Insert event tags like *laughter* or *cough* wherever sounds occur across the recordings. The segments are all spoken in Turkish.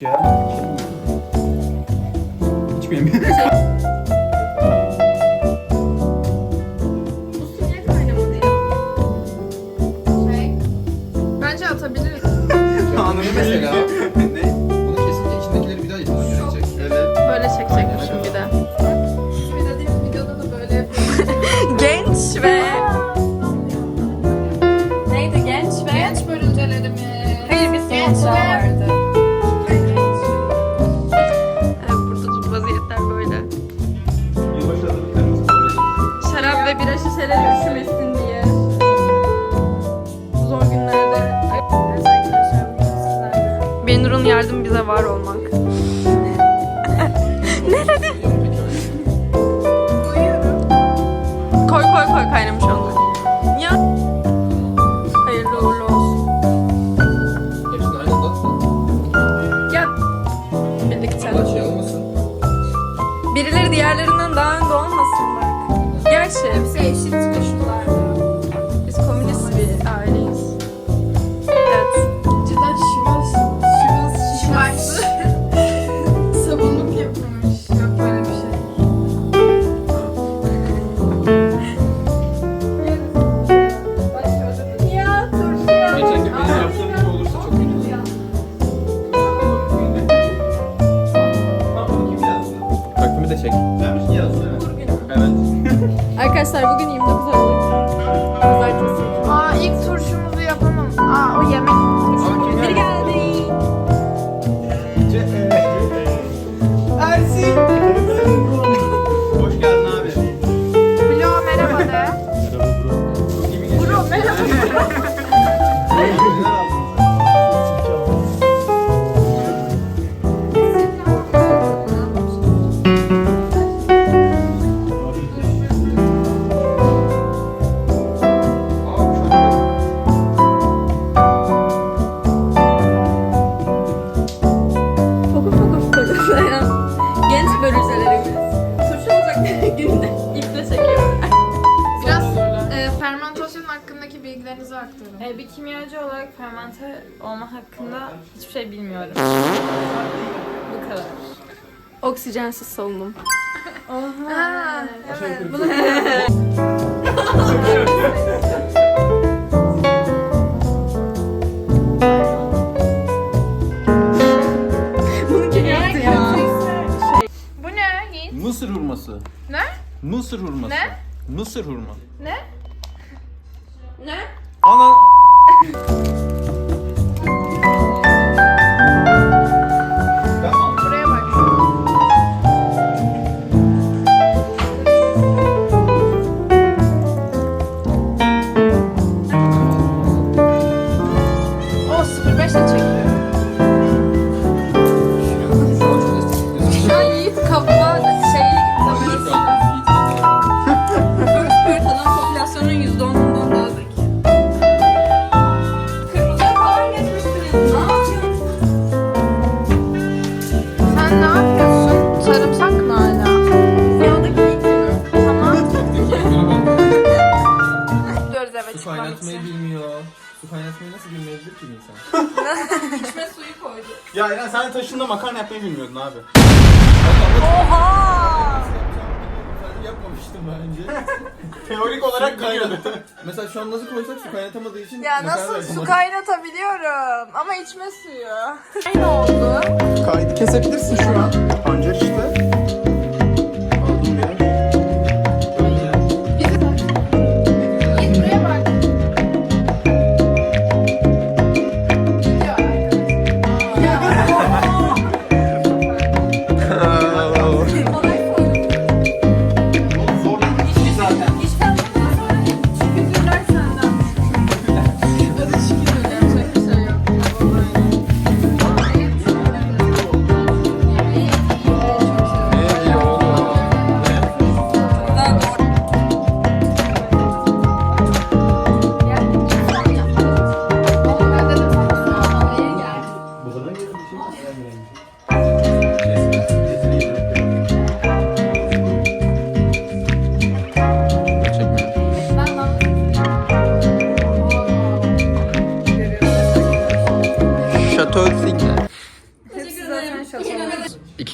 Ya. Hiç bilmiyorum. *laughs* Bu kaynamadı ya? Şey, bence atabiliriz. Mesela. ne? Bunu kesince içindekileri bir daha gerekecek. Evet. Böyle çekecekmişim bir de. Bir de diğer videoda da böyle *laughs* yapıyoruz. Genç ve... Neydi genç ve... Genç bölümcelerimiz. Hayır Genç ve- 不跟你们的朋友。Ee, bir kimyacı olarak fermente olma hakkında hiçbir şey bilmiyorum. Bu kadar. Oksijensiz solunum. *laughs* Oha. evet. Bunu *laughs* kim yaptı ya? Bu ne Yiğit? Mısır hurması. Ne? Mısır hurması. Ne? Mısır hurma. Ne? Ne? 好呢。Su kaynatmayı bilmiyor. Su kaynatmayı nasıl bilmeyebilir ki bir insan? *laughs* İçme suyu koydu. Ya Eren sen taşında makarna yapmayı bilmiyordun abi. Oha! Ben yapmamıştım daha önce. *laughs* Teorik olarak biliyordu. Mesela şu an nasıl koysak su kaynatamadığı için Ya makarna nasıl su yapamadım. kaynatabiliyorum ama içme suyu. Ne oldu? Kaydı kesebilirsin şu an.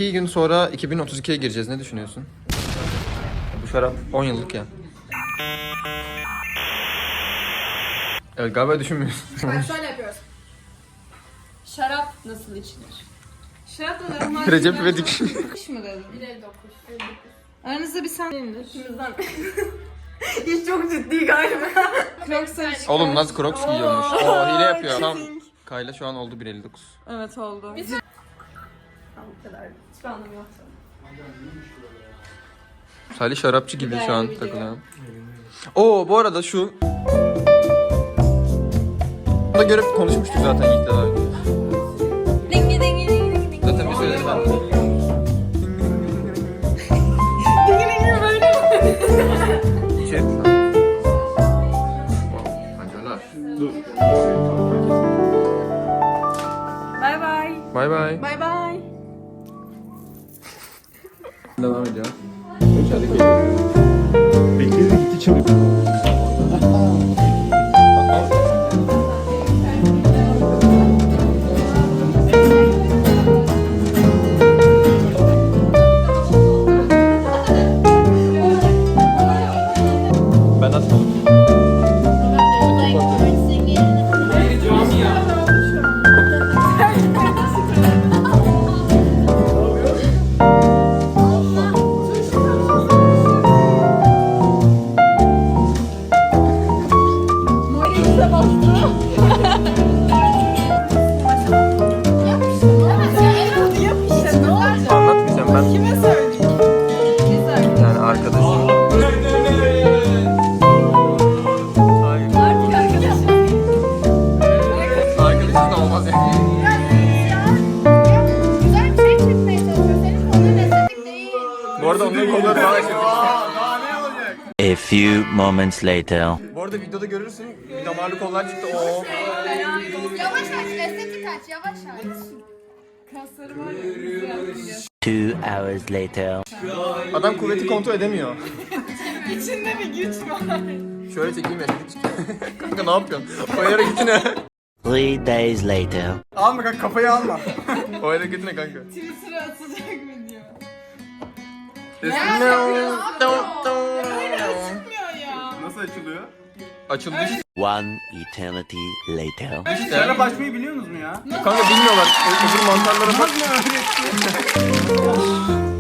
2 gün sonra 2032'ye gireceğiz. Ne düşünüyorsun? Bu şarap 10 yıllık ya. Evet galiba düşünmüyorsun. Bak şöyle yapıyoruz. Şarap nasıl içilir? Şarap da normal. *laughs* Recep İvedik. Kaç mı dedim? 1.59. Aranızda bir sen... İkimizden. *laughs* İş çok ciddi galiba. Crocs'a çıkar. Oğlum nasıl Crocs giyiyormuş? Oo hile yapıyor. Tam Kayla şu an oldu 1.59. Evet oldu. Biz Bu kadar. Hiçbir anlamı yok. Salih şarapçı gibi şu an takılıyor. Oo bu arada şu Bunu da görüp konuşmuştuk zaten Yiğit'le daha önce. Devam ediyor. Bekledi gitti çabuk. Moments later. Bu arada videoda görürsün damarlı kollar çıktı. Oo. Yavaş aç, estetik aç, yavaş aç. Kasları var ya. güzel. Two hours later. Adam kuvveti kontrol edemiyor. İçinde bir güç var. Şöyle çekeyim ya. kanka ne yapıyorsun? O hareketine. Three days later. alma kanka kafayı alma. o hareketine kanka. Twitter'a atacak video. Çıkmıyor ya. Nasıl açılıyor? Açıldı işte. One eternity later. Şarap açmayı biliyor musunuz mu ya? Kanka bilmiyorlar. Öbür mantarlara bak. *laughs*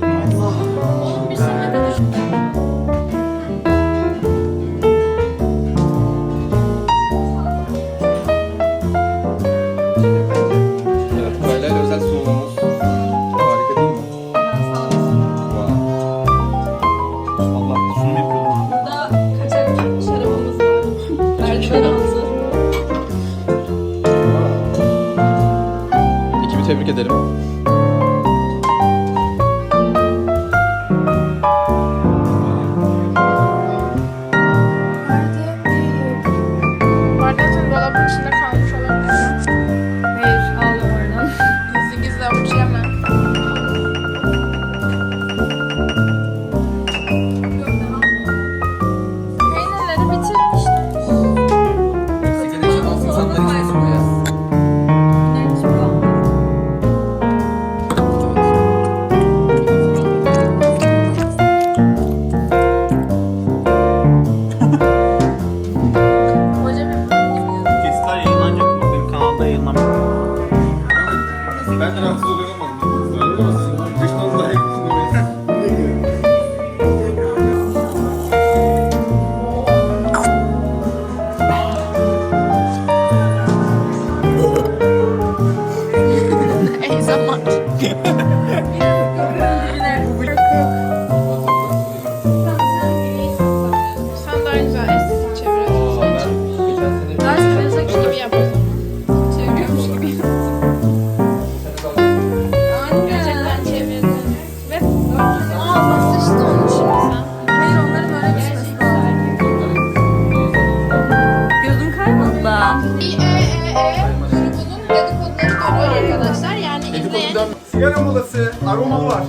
Bunun dedikoduları dönüyor arkadaşlar. Yani izleyen Sigara molası. Aromalı var.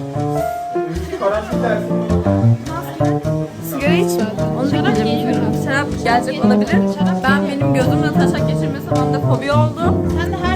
Karantin dersi. Sigara içme. Onu Şarap geliyor. Şarap gelecek olabilir. Ben benim gözümle taşak geçirmesi bende fobi oldu. sen de her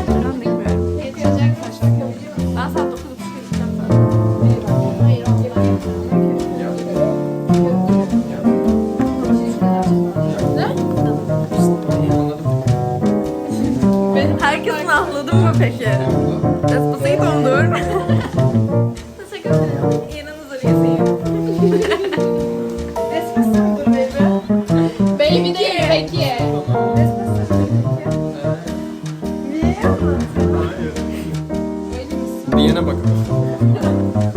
Arayene bakalım.